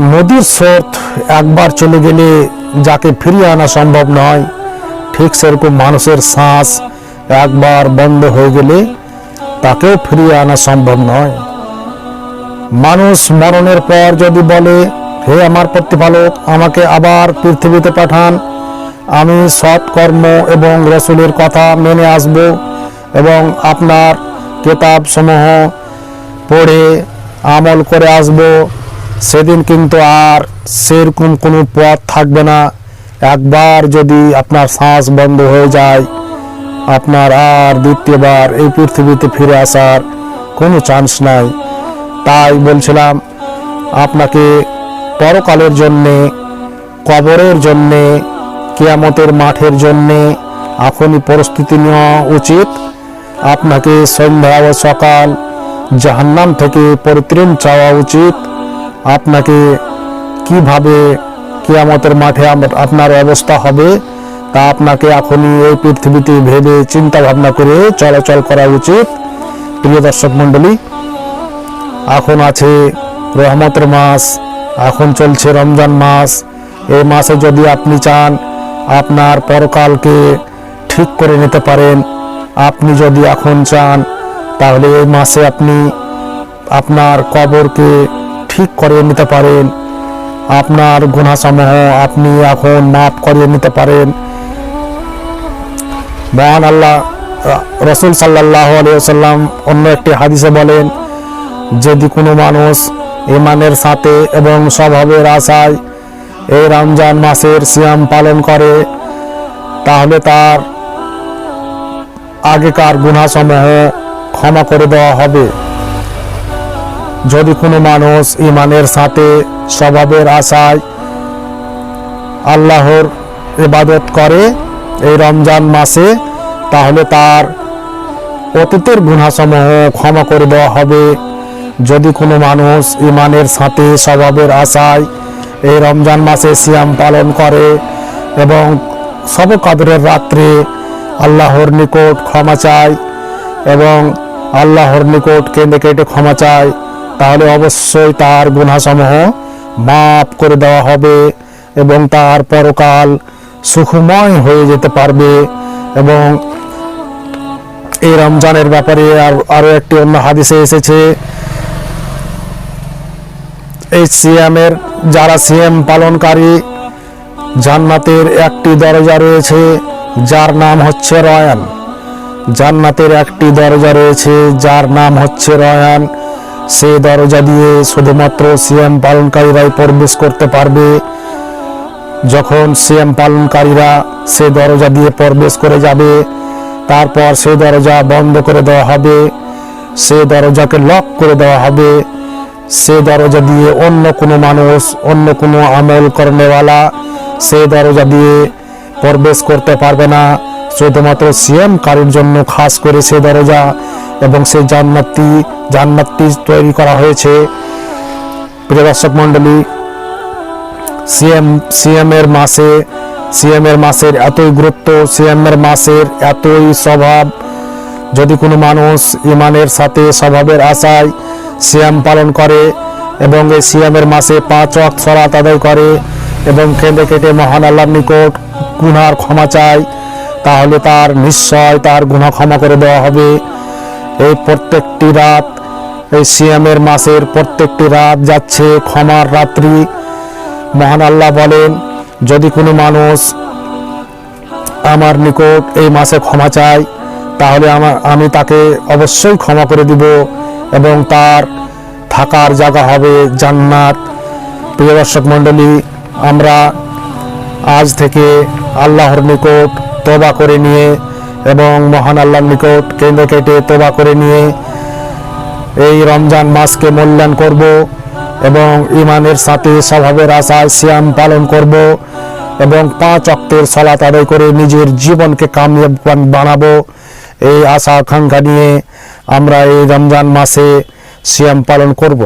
নদীর স্রোত একবার চলে গেলে যাকে ফিরিয়ে আনা সম্ভব নয়। ঠিক সেরকম মানুষের শ্বাস একবার বন্ধ হয়ে গেলে তাকেও ফিরিয়ে আনা সম্ভব নয়। মানুষ মরণের পর যদি বলে, হে আমার প্রতিপালক, আমাকে আবার পৃথিবীতে পাঠান। আমি সৎ কর্ম এবং রসুলের কথা মেনে আসব এবং আপনার কেতাব সমূহ পড়ে আমল করে আসব। সেদিন কিন্তু আর সেরকম কোনো পথ থাকবে না। একবার যদি আপনার শ্বাস বন্ধ হয়ে যায়, আপনার আর দ্বিতীয়বার এই পৃথিবীতে ফিরে আসার কোনো চান্স নাই। তাই বলছিলাম, আপনাকে পরকালের জন্যে, কবরের জন্যে, কেয়ামতের মাঠের জন্যে এখনই প্রস্তুতি নেওয়া উচিত। আপনাকে সন্ধ্যা ও সকাল জাহান্নাম থেকে পরিত্রাণ চাওয়া উচিত। আপনাকে কীভাবে কেয়ামতের মাঠে আপনার অবস্থা হবে, তা আপনাকে এখনই এই পৃথিবীতে ভেবে চিন্তা ভাবনা করে চলাচল করা উচিত। প্রিয় দর্শক মণ্ডলী, এখন আছে রহমতের মাস, এখন চলছে রমজান মাস। এই মাসে যদি আপনি চান আপনার পরকালকে ঠিক করে নিতে পারেন, আপনি যদি এখন চান, তাহলে এই মাসে আপনি আপনার কবরকে ঠিক করিয়ে নিতে পারেন। আপনার গুণাসমূহ আপনি এখন মাফ করিয়ে নিতে পারেন। মহান আল্লাহ রসুল সাল্লাহ আলিয়াল্লাম অন্য একটি হাদিসে বলেন, যদি কোনো মানুষ ইমানের সাথে এবং স্বভাবের আশায় এই রমজান মাসের সিয়াম পালন করে, তাহলে তার আগেকার গুণাসমূহ ক্ষমা করে দেওয়া হবে। যদি কোনো মানুষ ইমানের সাথে স্বভাবের আশায় আল্লাহর ইবাদত করে এই রমজান মাসে, তাহলে তার অতীতের গুণাসমূহ ক্ষমা করে দেওয়া হবে। যদি কোনো মানুষ ইমানের সাথে স্বভাবের আশায় এই রমজান মাসে সিয়াম পালন করে এবং সব কাদরের রাত্রে আল্লাহর নিকট ক্ষমা চায় এবং আল্লাহর নিকট কেঁদে কেটে ক্ষমা চায় তাহলে অবশ্যই তার গুণাসমূহ মাফ করে দেওয়া হবে এবং তার পরকাল সুখময় হয়ে যেতে পারবে এবং এই রমজানের ব্যাপারে আর আরও একটি অন্য হাদিসে এসেছে। এই সিএমের যারা সিএম পালনকারী, জান্নাতের একটি দরজা রয়েছে, যার নাম হচ্ছে রয়ান। জান্নাতের একটি দরজা রয়েছে, যার নাম হচ্ছে রয়ান। সেই দরজা দিয়ে শুধুমাত্র সিএম পালনকারীরাই প্রবেশ করতে পারবে। যখন সিএম পালনকারীরা সে দরজা দিয়ে প্রবেশ করে যাবে, তারপর সেই দরজা বন্ধ করে দেওয়া হবে, সে দরজাকে লক করে দেওয়া হবে। সে দরজা দিয়ে অন্য কোনো মানুষ, অন্য কোনো আমল করেনেওয়ালা সে দরজা দিয়ে প্রবেশ করতে পারবে না। শুধুমাত্র সিএম কারীর জন্য খাস করে সে দরজা এবং সেই জান্নাতি, জান্নাতটি তৈরি করা হয়েছে। প্রিয় দর্শক মণ্ডলী, সিএম সিএম এর মাসে সিএম এর মাসের এতই গুরুত্ব সিএম এর মাসের এতই স্বভাব, যদি কোনো মানুষ ইমানের সাথে স্বভাবের আশায় সিয়াম পালন করে এবং এই সিয়ামের মাসে পাঁচ ওয়াক্ত সরাত আদায় করে এবং কেঁদে কেটে মহান আল্লাহর নিকট গুনার ক্ষমা চায়, তাহলে তার নিশ্চয় তার গুণা ক্ষমা করে দেওয়া হবে। এই প্রত্যেকটি রাত, এই সিয়ামের মাসের প্রত্যেকটি রাত যাচ্ছে ক্ষমার রাত্রি। মহান আল্লাহ বলেন, যদি কোনো মানুষ আমার নিকট এই মাসে ক্ষমা চায়, তাহলে আমার, আমি তাকে অবশ্যই ক্ষমা করে দিব এবং তার থাকার জায়গা হবে জান্নাত। প্রিয় দর্শক মণ্ডলী, আমরা আজ থেকে আল্লাহর নিকট তোবা করে নিয়ে এবং মহান আল্লাহর নিকট কেন্দ্র কেটে তোবা করে নিয়ে এই রমজান মাসকে মূল্যায়ন করব এবং ইমানের সাথে স্বভাবের আশায় সিয়াম পালন করব এবং পাঁচ অক্টের সালাত আদায় করে নিজের জীবনকে কামিয়াব বানাবো। এই আশা আকাঙ্ক্ষা নিয়ে আমরা এই রমজান মাসে সিয়াম পালন করব।